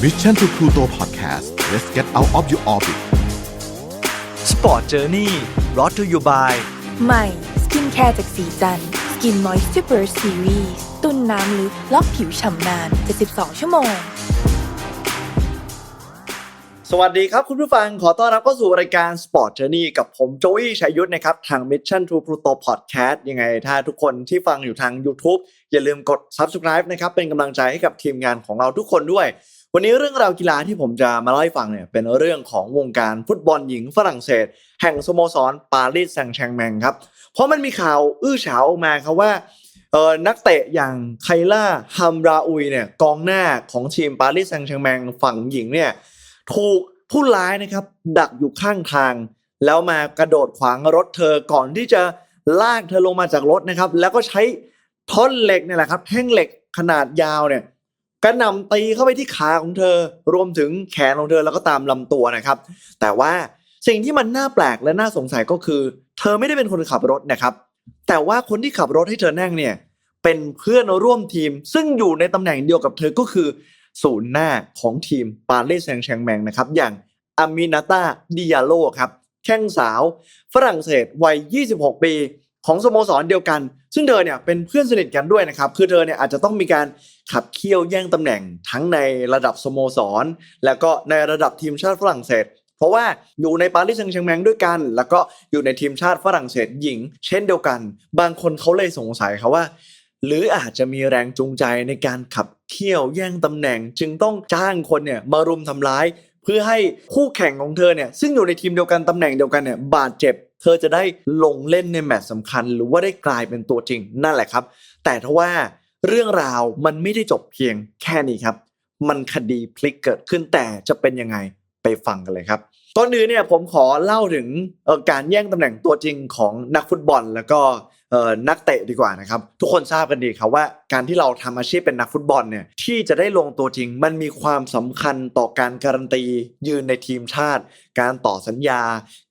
Mission to Pluto Podcast let's get out of your orbit Sport Journey brought to you by ใหม่สกินแคร์จากสีจันสกินมอยส์ r เ Burst Series ตุ้นน้ำลึกล็อกผิวฉ่ำนาน 72 ชั่วโมง สวัสดีครับคุณผู้ฟังขอต้อนรับเข้าสู่รายการ Sport Journey กับผมโจวี่ชัยยุทธนะครับ ทาง Mission to Pluto Podcast ยังไง ถ้าทุกคนที่ฟังอยู่ทาง YouTube อย่าลืมกด Subscribe นะครับ เป็นกำลังใจให้กับทีมงานของเราทุกคนด้วย วันนี้เรื่องราวกีฬาที่ผมจะมาเล่าให้ฟังเนี่ยเป็นเรื่องของวงการฟุตบอลหญิงฝรั่งเศส แห่งสโมสรปารีสแซงต์แชงแมงครับ เพราะมันมีข่าวอื้อฉาวออกมาครับว่าเออนักเตะอย่างไคล่าฮัมราอุยเนี่ยกองหน้าของทีมปารีสแซงต์แชงแมงฝั่งหญิงเนี่ยถูกผู้ร้ายนะครับดักอยู่ข้างทาง แล้วมากระโดดขวางรถเธอก่อนที่จะลากเธอลงมาจากรถนะครับ แล้วก็ใช้ท่อนเหล็กเนี่ยแหละครับแท่งเหล็กขนาดยาวเนี่ย กระหน่ำตีเข้าไปที่ขาของเธอ รวมถึงแขนของเธอแล้วก็ตามลำตัวนะครับ แต่ว่าสิ่งที่มันน่าแปลกและน่าสงสัยก็คือ เธอไม่ได้เป็นคนขับรถนะครับ แต่ว่าคนที่ขับรถให้เธอนั่งเนี่ยเป็นเพื่อนร่วมทีม ซึ่งอยู่ในตำแหน่งเดียวกับเธอก็คือ ศูนย์หน้าของทีมปารีสแซงต์แชงแมงนะครับ อย่างอามินาตาดิยาโลครับ แข้งสาว ฝรั่งเศสวัย 26 ปี ของสโมสรเดียวกัน ซึ่งเธอเนี่ยเป็นเพื่อนสนิทกันด้วยนะครับ คือเธอเนี่ยอาจจะต้องมีการขับเคี่ยวแย่งตำแหน่งทั้งในระดับสโมสร แล้วก็ในระดับทีมชาติฝรั่งเศส เพราะว่าอยู่ในปารีสแซงต์แชงแมงด้วยกัน แล้วก็อยู่ในทีมชาติฝรั่งเศสหญิง เช่นเดียวกัน บางคนเขาเลยสงสัยครับว่า หรืออาจจะมีแรงจูงใจในการขับเคี่ยวแย่งตำแหน่ง จึงต้องจ้างคนเนี่ยมารุมทำร้าย เพื่อให้คู่แข่งของเธอเนี่ยซึ่งอยู่ในทีมเดียวกันตำแหน่งเดียวกันเนี่ยบาดเจ็บ เธอจะได้ลงเล่นในแมตช์สำคัญ หรือว่าได้กลายเป็นตัวจริงนั่นแหละครับ แต่ทว่าเรื่องราวมันไม่ได้จบเพียงแค่นี้ครับ มันคดีพลิกเกิดขึ้นแต่จะเป็นยังไงไปฟังกันเลยครับตอนนี้เนี่ยผมขอเล่าถึงการแย่งตำแหน่งตัวจริงของนักฟุตบอล แล้วก็ นักเตะดีกว่านะครับ ทุกคนทราบกันดีครับว่า การที่เราทำอาชีพเป็นนักฟุตบอลเนี่ยที่จะได้ลงตัวจริง มันมีความสำคัญต่อการการันตียืนในทีมชาติ การต่อสัญญา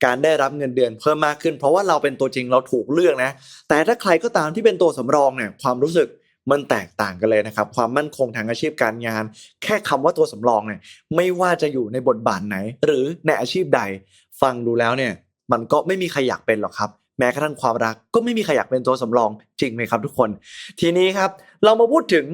การได้รับเงินเดือนเพิ่มมากขึ้น เพราะว่าเราเป็นตัวจริงเราถูกเลือกนะแต่ถ้าใครก็ตามที่เป็นตัวสำรองเนี่ยความรู้สึกมันแตกต่างกันเลยนะครับ ความมั่นคงทางอาชีพการงาน แค่คำว่าตัวสำรองเนี่ยไม่ว่าจะอยู่ในบทบาทไหน หรือในอาชีพใด ฟังดูแล้วเนี่ยมันก็ไม่มีใครอยากเป็นหรอกครับ แม้กระทั่งความรักก็ไม่มีใครอยากเป็นตัวสำรองจริงไหมครับทุกคน ทีนี้ครับเรามาพูดถึง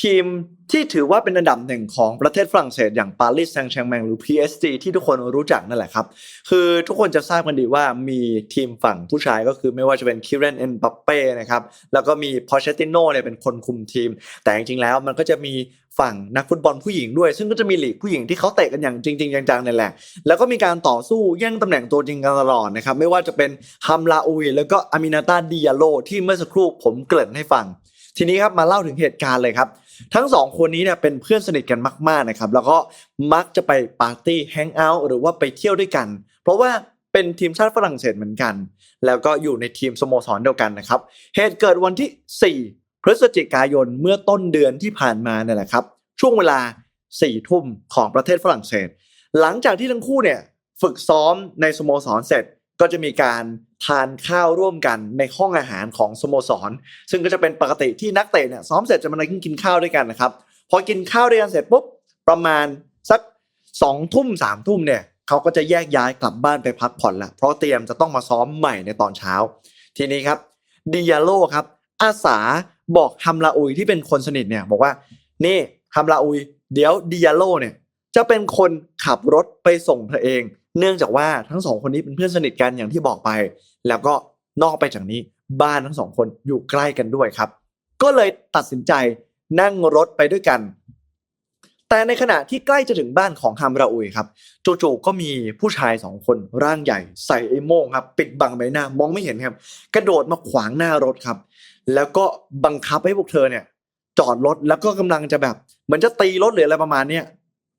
ทีมที่ถือว่าเป็นอันดับหนึ่งของประเทศฝรั่งเศสอย่างปารีสแซงต์แชงแมงหรือ PSG ที่ทุกคนรู้จักนั่นแหละครับ คือทุกคนจะทราบกันดีว่ามีทีมฝั่งผู้ชายก็คือไม่ว่าจะเป็นคิเรนเอ็นบัปเป้นะครับแล้วก็มีพอเชติโนเนี่ยเป็นคนคุมทีม แต่จริงๆแล้วมันก็จะมีฝั่งนักฟุตบอลผู้หญิงด้วย ซึ่งก็จะมีหลีกผู้หญิงที่เขาเตะกันอย่างจริง ๆ จังๆนี่แหละ แล้วก็มีการต่อสู้แย่งตำแหน่งตัวจริงกันตลอดนะครับไม่ว่าจะเป็นฮัมลาอุยแล้วก็อามินาตาดิยาโลที่เมื่อสักครู่ผมเกริ่นให้ฟัง ทีนี้ครับมาเล่าถึงเหตุการณ์เลยครับ ทั้งสองคนนี้เนี่ยเป็นเพื่อนสนิทกันมากๆนะครับ แล้วก็มักจะไปปาร์ตี้แฮงเอาท์หรือว่าไปเที่ยวด้วยกัน เพราะว่าเป็นทีมชาติฝรั่งเศสเหมือนกัน แล้วก็อยู่ในทีมสโมสรเดียวกันนะครับ เหตุเกิดวันที่ 4 พฤศจิกายนเมื่อต้นเดือนที่ผ่านมาเนี่ยแหละครับ ช่วงเวลา4ทุ่มของประเทศฝรั่งเศส หลังจากที่ทั้งคู่เนี่ยฝึกซ้อมในสโมสรเสร็จ ก็จะมีการทานข้าวร่วมกันในห้องอาหารของสโมสร ซึ่งก็จะเป็นปกติที่นักเตะเนี่ยซ้อมเสร็จจะมานั่งกินข้าวด้วยกันนะครับพอกินข้าวด้วยกันเสร็จปุ๊บประมาณสักสองทุ่มสามทุ่มเนี่ยเขาก็จะแยกย้ายกลับบ้านไปพักผ่อนละเพราะเตรียมจะต้องมาซ้อมใหม่ในตอนเช้า ทีนี้ครับดิยาโลครับ อาสาบอกฮัมลาอุยที่เป็นคนสนิทเนี่ยบอกว่านี่ฮัมลาอุย เดี๋ยวดิยาโลเนี่ยจะเป็นคนขับรถไปส่งเธอเอง เนื่องจากว่าทั้งสองคนนี้เป็นเพื่อนสนิทกันอย่างที่บอกไป แล้วก็นอกไปจากนี้บ้านทั้งสองคนอยู่ใกล้กันด้วยครับ ก็เลยตัดสินใจนั่งรถไปด้วยกัน แต่ในขณะที่ใกล้จะถึงบ้านของฮัมราอุยครับจู่ๆก็มีผู้ชายสองคนร่างใหญ่ ใส่ไอ้โม่งครับ ปิดบังใบหน้ามองไม่เห็นครับ กระโดดมาขวางหน้ารถครับ แล้วก็บังคับให้พวกเธอเนี่ย จอดรถแล้วก็กำลังจะแบบเหมือนจะตีรถหรืออะไรประมาณเนี้ย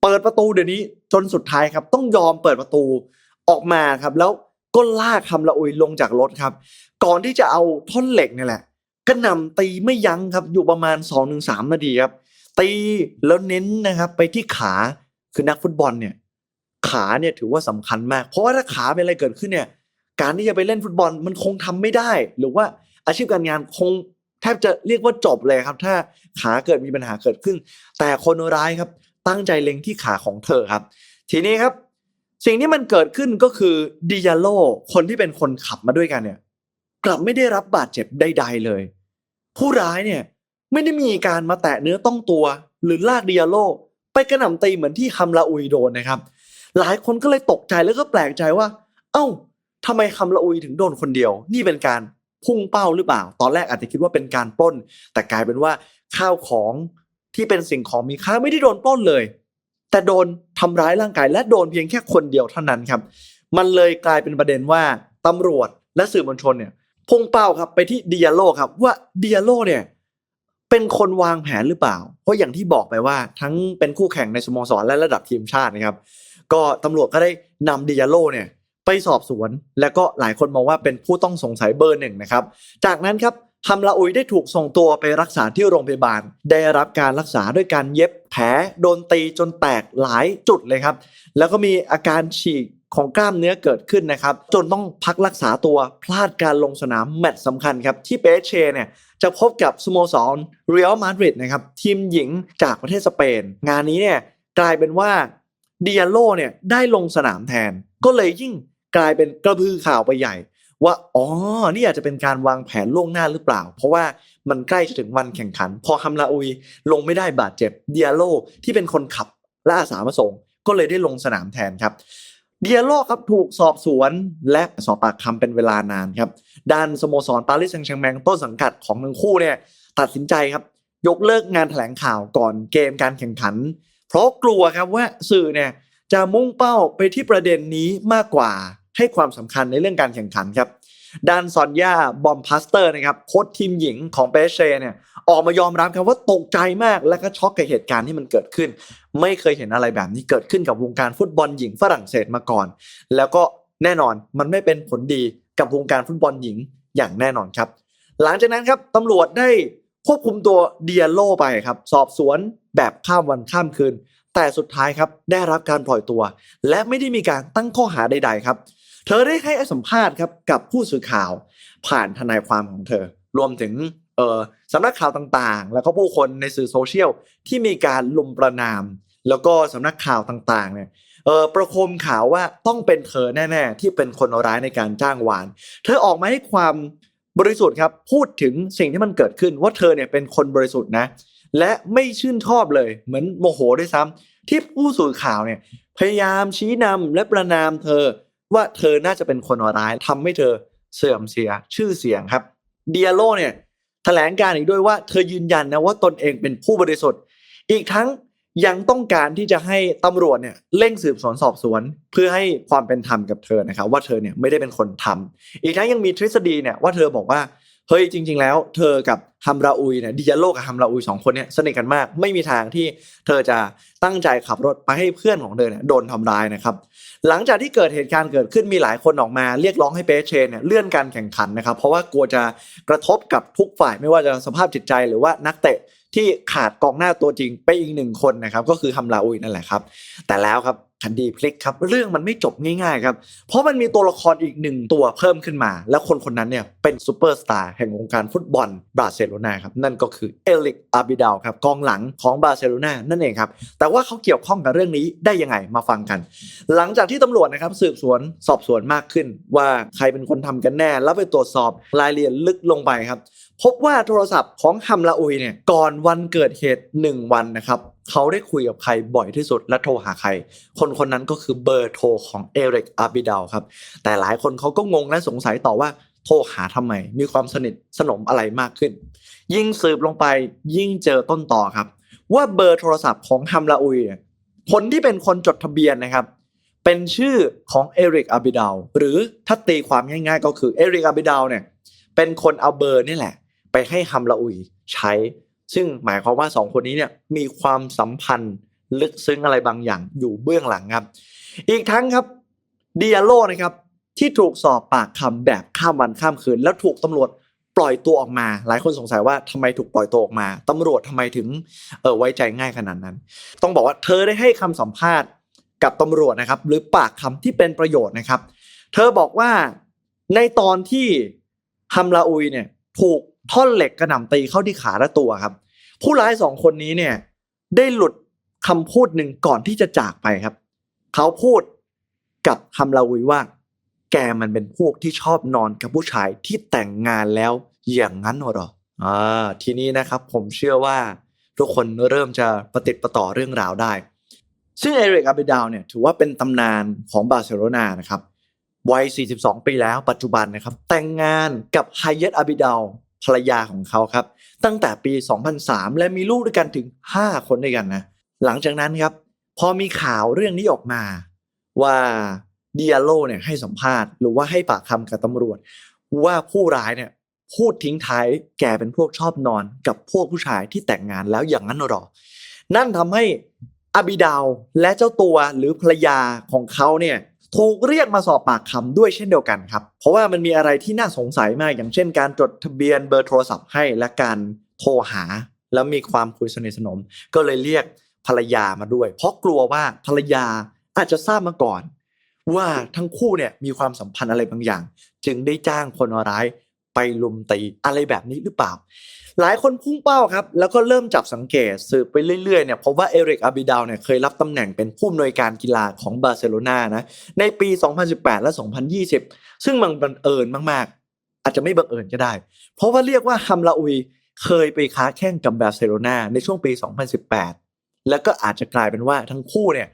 เปิดประตูเดี๋ยวนี้จนสุดท้ายครับต้องยอมเปิดประตูออกมาครับแล้วก็ลากคำละอุยลงจากรถครับ ก่อนที่จะเอาท่อนเหล็กเนี่ยแหละกระหน่ำตีไม่ยั้งครับอยู่ประมาณ2อถึงสนาทีครับ ตีแล้วเน้นนะครับไปที่ขาคือนักฟุตบอลเนี่ยขาเนี่ยถือว่าสำคัญมาก เพราะว่าถ้าขาเป็นอะไรเกิดขึ้นเนี่ย การที่จะไปเล่นฟุตบอลมันคงทำไม่ได้ หรือว่าอาชีพการงานคงแทบจะเรียกว่าจบเลยครับ ถ้าขาเกิดมีปัญหาเกิดขึ้น แต่คนร้ายครับ ตั้งใจเล็งที่ขาของเธอครับ ทีนี้ครับ สิ่งที่มันเกิดขึ้นก็คือดิยาโลคนที่เป็นคนขับมาด้วยกันเนี่ย กลับไม่ได้รับบาดเจ็บใดๆเลย ผู้ร้ายเนี่ยไม่ได้มีการมาแตะเนื้อต้องตัว หรือลากดิยาโลไปกระหน่ำตีเหมือนที่ฮัมลาอุยโดนนะครับ หลายคนก็เลยตกใจแล้วก็แปลกใจว่า เอ้าทำไมฮัมลาอุยถึงโดนคนเดียว นี่เป็นการพุ่งเป้าหรือเปล่า ตอนแรกอาจจะคิดว่าเป็นการปล้น แต่กลายเป็นว่าข้าวของ ที่เป็นสิ่งของมีค่าไม่ได้โดนปล้นเลย แต่โดนทำร้ายร่างกาย และโดนเพียงแค่คนเดียวเท่านั้นครับ มันเลยกลายเป็นประเด็นว่าตำรวจและสื่อมวลชนเนี่ยพุ่งเป้าครับไปที่เดิยโลครับว่าเดิยโลเนี่ยเป็นคนวางแผนหรือเปล่า เพราะอย่างที่บอกไปว่าทั้งเป็นคู่แข่งในสโมสรและระดับทีมชาตินะครับ ก็ตำรวจก็ได้นำดิยโลเนี่ยไปสอบสวน แล้วก็หลายคนมองว่าเป็นผู้ต้องสงสัยเบอร์หนึ่งนะครับ จากนั้นครับ ฮัมลาอุยได้ถูกส่งตัวไปรักษาที่โรงพยาบาล ได้รับการรักษาด้วยการเย็บแผลโดนตีจนแตกหลายจุดเลยครับ แล้วก็มีอาการฉีกของกล้ามเนื้อเกิดขึ้นนะครับ จนต้องพักรักษาตัวพลาดการลงสนามแมตช์สำคัญครับ ที่เปเชเนี่ยจะพบกับสโมสรเรอัลมาดริดนะครับ ทีมหญิงจากประเทศสเปน งานนี้เนี่ยกลายเป็นว่าเดิอาโลเนี่ยได้ลงสนามแทน ก็เลยยิ่งกลายเป็นกระพือข่าวไปใหญ่ ว่าอ๋อนี่อาจจะเป็นการวางแผนล่วงหน้าหรือเปล่า เพราะว่ามันใกล้จะถึงวันแข่งขัน พอฮัมลาอุยลงไม่ได้บาดเจ็บเดิอาโลที่เป็นคนขับและอาสามาส่งก็เลยได้ลงสนามแทนครับเดิอาโลครับถูกสอบสวนและสอบปากคำเป็นเวลานานครับด้านสโมสรปารีสแซงต์แชร์แมงต้นสังกัดของทั้งคู่เนี่ยตัดสินใจครับยกเลิกงานแถลงข่าวก่อนเกมการแข่งขัน เพราะกลัวครับว่าสื่อเนี่ยจะมุ่งเป้าไปที่ประเด็นนี้มากกว่า ให้ความสำคัญในเรื่องการแข่งขันครับด้านซอนยาบอมพาสเตอร์นะครับโค้ชทีมหญิงของเปเชเนี่ยออกมายอมรับครับว่าตกใจมากและก็ช็อกกับเหตุการณ์ที่มันเกิดขึ้น ไม่เคยเห็นอะไรแบบนี้เกิดขึ้นกับวงการฟุตบอลหญิงฝรั่งเศสมาก่อน แล้วก็แน่นอนมันไม่เป็นผลดีกับวงการฟุตบอลหญิงอย่างแน่นอนครับ หลังจากนั้นครับตำรวจได้ควบคุมตัวเดียโลไปครับ สอบสวนแบบข้ามวันข้ามคืน แต่สุดท้ายครับได้รับการปล่อยตัว และไม่ได้มีการตั้งข้อหาใด ๆ ครับ เธอได้ให้สัมภาษณ์ครับกับผู้สื่อข่าว ผ่านทนายความของเธอ รวมถึงเออสำนักข่าวต่างๆ แล้วก็ผู้คนในสื่อโซเชียลที่มีการลุมประนาม แล้วก็สำนักข่าวต่างๆเนี่ยเออประคมข่าวว่าต้องเป็นเธอแน่ๆ ที่เป็นคนร้ายในการจ้างวาน เธอออกมาให้ความบริสุทธิ์ครับพูดถึงสิ่งที่มันเกิดขึ้นว่าเธอเนี่ยเป็นคนบริสุทธิ์นะ และไม่ชื่นชอบเลย เหมือนโมโหด้วยซ้ำที่ผู้สื่อข่าวเนี่ยพยายามชี้นำและประนามเธอว่าเธอน่าจะเป็นคนร้ายทำให้เธอเสื่อมเสียชื่อเสียงครับเดียโลเนี่ยแถลงการอีกด้วยว่าเธอยืนยันนะว่าตนเองเป็นผู้บริสุทธิ์ อีกทั้งยังต้องการที่จะให้ตำรวจเนี่ยเร่งสืบสวนสอบสวน เพื่อให้ความเป็นธรรมกับเธอนะครับว่าเธอเนี่ยไม่ได้เป็นคนทำอีกทั้งยังมีทฤษฎีเนี่ยว่าเธอบอกว่า เฮ้ยจริง ๆ แล้วเธอกับฮัมราอุยเนี่ยดิยาโลกับฮัมราอุยสองคนเนี่ยสนิทกันมาก ไม่มีทางที่เธอจะตั้งใจขับรถไปให้เพื่อนของเธอเนี่ยโดนทำร้ายนะครับหลังจากที่เกิดเหตุการณ์เกิดขึ้นมีหลายคนออกมา เรียกร้องให้เปเชนเนี่ยเลื่อนการแข่งขันนะครับ เพราะว่ากลัวจะกระทบกับทุกฝ่ายไม่ว่าจะสภาพจิตใจหรือว่านักเตะที่ขาดกองหน้าตัวจริงไปอีกหนึ่งคนนะครับก็คือฮัมลาอุยนั่นแหละครับแต่แล้วครับ คดีพลิกครับ เรื่องมันไม่จบง่ายๆครับ เพราะมันมีตัวละครอีกหนึ่งตัวเพิ่มขึ้นมา แล้วคนคนนั้นเนี่ยเป็นซูเปอร์สตาร์แห่งวงการฟุตบอลบราเซโลนาครับ นั่นก็คือเอลิกอาบิดาลครับกองหลังของบราเซโลนานั่นเองครับ แต่ว่าเขาเกี่ยวข้องกับเรื่องนี้ได้ยังไงมาฟังกัน หลังจากที่ตำรวจนะครับสืบสวนสอบสวนมากขึ้น ว่าใครเป็นคนทำกันแน่ แล้วไปตรวจสอบรายละเอียดลึกลงไปครับพบว่าโทรศัพท์ของฮัมลาอุยเนี่ยก่อนวันเกิดเหตุ 1 วันนะครับเขาได้คุยกับใครบ่อยที่สุดและโทรหาใคร คนคนนั้นก็คือเบอร์โทรของเอริกอาบิดาครับแต่หลายคนเขาก็งงและสงสัยต่อว่าโทรหาทำไม มีความสนิทสนมอะไรมากขึ้น ยิ่งสืบลงไปยิ่งเจอต้นต่อครับ ว่าเบอร์โทรศัพท์ของฮัมลาอุยเนี่ยคนที่เป็นคนจดทะเบียนนะครับเป็นชื่อของเอริกอาบิดาหรือถ้าตีความง่ายๆ ก็คือเอริกอาบิดาเนี่ยเป็นคนเอาเบอร์นี่แหละ ไปให้ฮัมลาอุยใช้ ซึ่งหมายความว่าสองคนนี้เนี่ยมีความสัมพันธ์ลึกซึ้งอะไรบางอย่างอยู่เบื้องหลังครับ อีกทั้งครับเดียโลนะครับที่ถูกสอบปากคำแบบข้ามวันข้ามคืน แล้วถูกตำรวจปล่อยตัวออกมา หลายคนสงสัยว่าทำไมถูกปล่อยตัวออกมาตำรวจทำไมถึงเออไว้ใจง่ายขนาดนั้น ต้องบอกว่าเธอได้ให้คำสัมภาษณ์กับตำรวจนะครับ หรือปากคำที่เป็นประโยชน์นะครับ เธอบอกว่าในตอนที่ฮัมลาอุยเนี่ยถูก ท่อนเหล็กกระหน่ำตีเข้าที่ขาและตัวครับ ผู้ร้ายสองคนนี้เนี่ย ได้หลุดคำพูดหนึ่งก่อนที่จะจากไปครับ เขาพูดกับฮัมลาวีว่า แกมันเป็นพวกที่ชอบนอนกับผู้ชายที่แต่งงานแล้วอย่างนั้นเหรออ่าทีนี้นะครับ ผมเชื่อว่าทุกคนเริ่มจะประติดประต่อเรื่องราวได้ ซึ่งเอริกอาเบดาวเนี่ยถือว่าเป็นตำนานของบาร์เซโลนานะครับวัย 42 ปีแล้วปัจจุบันนะครับ แต่งงานกับไฮเยตอาบิดาล ภรรยาของเขาครับ ตั้งแต่ปี 2003 และมีลูกด้วยกันถึง 5 คนด้วยกันนะหลังจากนั้นครับพอมีข่าวเรื่องนี้ออกมา ว่าดิอาโลเนี่ยให้สัมภาษณ์หรือว่าให้ปากคำกับตำรวจ ว่าผู้ร้ายเนี่ยพูดทิ้งท้ายแกเป็นพวกชอบนอนกับพวกผู้ชายที่แต่งงานแล้วอย่างนั้นหรอ นั่นทำให้อบิดาลและเจ้าตัวหรือภรรยาของเขาเนี่ย ถูกเรียกมาสอบปากคำด้วยเช่นเดียวกันครับ เพราะว่ามันมีอะไรที่น่าสงสัยมากอย่างเช่น การจดทะเบียนเบอร์โทรศัพท์ให้และการโทรหา แล้วมีความคุยสนิทสนม ก็เลยเรียกภรรยามาด้วย เพราะกลัวว่าภรรยาอาจจะทราบมาก่อน ว่าทั้งคู่เนี่ยมีความสัมพันธ์อะไรบางอย่าง จึงได้จ้างคนร้ายไปลุมตีอะไรแบบนี้หรือเปล่า หลายคนพุ่งเป้าครับ แล้วก็เริ่มจับสังเกตสืบไปเรื่อยๆเนี่ยเพราะว่าเอริกอาบิดาลเนี่ยเคยรับตำแหน่งเป็นผู้อำนวยการกีฬาของบาร์เซโลนานะในปี 2018 และ 2020 ซึ่งมันบังเอิญมากๆ อาจจะไม่บังเอิญก็ได้ เพราะว่าเรียกว่าฮัมลาอุยเคยไปค้าแข่งกับบาร์เซโลนาในช่วงปี 2018 แล้วก็อาจจะกลายเป็นว่าทั้งคู่เนี่ย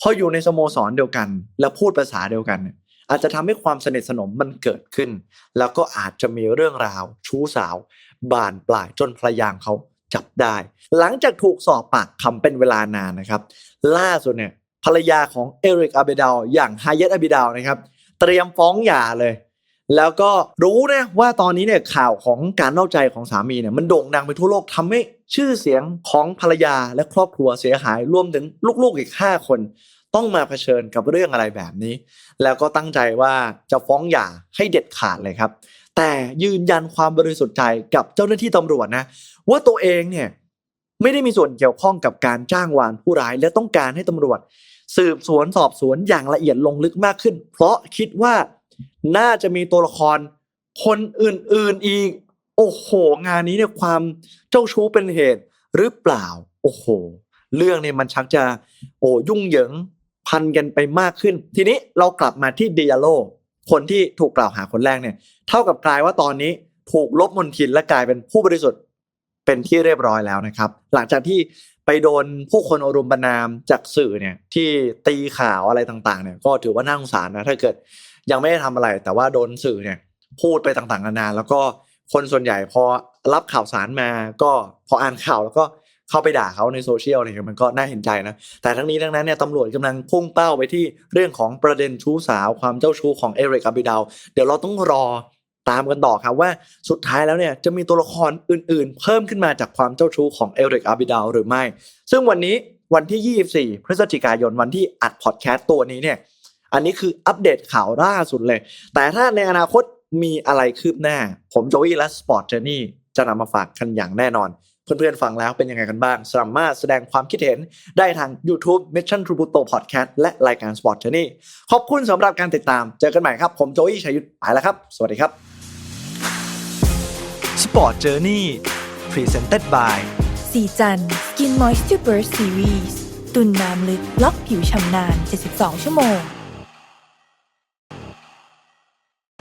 พออยู่ในสโมสรเดียวกัน และพูดภาษาเดียวกันเนี่ยอาจจะทำให้ความสนิทสนมมันเกิดขึ้น แล้วก็อาจจะมีเรื่องราวชู้สาว บานปลายจนภรรยางเขาจับได้ หลังจากถูกสอบปากคำเป็นเวลานานนะครับ ล่าสุดเนี่ยภรรยาของเอริกอาเบดาลอย่างไฮเยตอาเบดาลนะครับ เตรียมฟ้องหย่าเลย แล้วก็รู้นะว่าตอนนี้เนี่ยข่าวของการนอกใจของสามีเนี่ยมันโด่งดังไปทั่วโลกทำให้ชื่อเสียงของภรรยาและครอบครัวเสียหายรวมถึงลูกๆอีก 5 คน ต้องมาเผชิญกับเรื่องอะไรแบบนี้ แล้วก็ตั้งใจว่าจะฟ้องหย่าให้เด็ดขาดเลยครับ แต่ยืนยันความบริสุทธิ์ใจกับเจ้าหน้าที่ตำรวจนะ ว่าตัวเองเนี่ยไม่ได้มีส่วนเกี่ยวข้องกับการจ้างวานผู้ร้าย และต้องการให้ตำรวจ สืบสวนสอบสวนอย่างละเอียดลงลึกมากขึ้น เพราะคิดว่าน่าจะมีตัวละครคนอื่นๆอีก โอ้โห งานนี้เนี่ยความเจ้าชู้เป็นเหตุหรือเปล่า โอ้โห เรื่องเนี่ยมันชักจะ โอ้ยุ่งเหยิงพันกันไปมากขึ้น ทีนี้เรากลับมาที่เดียโล คนที่ถูกกล่าวหาคนแรกเนี่ย เท่ากับกลายว่าตอนนี้ถูกลบมนทินและกลายเป็นผู้บริสุทธิ์เป็นที่เรียบร้อยแล้วนะครับ หลังจากที่ไปโดนผู้คนอรุมบรรนามจากสื่อเนี่ยที่ตีข่าวอะไรต่างๆเนี่ยก็ถือว่าน่าสงสารนะถ้าเกิดยังไม่ได้ทำอะไร แต่ว่าโดนสื่อเนี่ยพูดไปต่างๆนานาแล้วก็คนส่วนใหญ่พอรับข่าวสารมาก็พออ่านข่าวแล้วก็ เข้าไปด่าเขาในโซเชียลอะไรเงี้ยมันก็น่าเห็นใจนะ แต่ทั้งนี้ทั้งนั้นเนี่ยตำรวจกำลังพุ่งเป้าไปที่เรื่องของประเด็นชู้สาวความเจ้าชู้ของเอริกอาบิดาเดี๋ยวเราต้องรอตามกันต่อครับว่าสุดท้ายแล้วเนี่ยจะมีตัวละครอื่นๆ เพิ่มขึ้นมาจากความเจ้าชู้ของเอริกอาบิดาหรือไม่ ซึ่งวันนี้วันที่ 24 พฤศจิกายนวันที่อัดพอดแคสต์ตัวนี้เนี่ยอันนี้คืออัปเดตข่าวล่าสุดเลย แต่ถ้าในอนาคตมีอะไรคืบหน้า ผมโจวี่และสปอร์ตเจนี่จะนำมาฝากกันอย่างแน่นอน เพื่อนๆฟังแล้วเป็นยังไงกันบ้าง สามารถแสดงความคิดเห็นได้ทาง YouTube Mission to Pluto Podcast และรายการ Sport Journey ขอบคุณสำหรับการติดตาม เจอกันใหม่ครับ ผมโจอี้ชัยยุทธไปแล้วครับ สวัสดีครับ Sport Journey Presented by สีจัน Skin Moisture Burst Series ตุนน้ำลึกล็อกผิวชำนาน 72 ชั่วโมง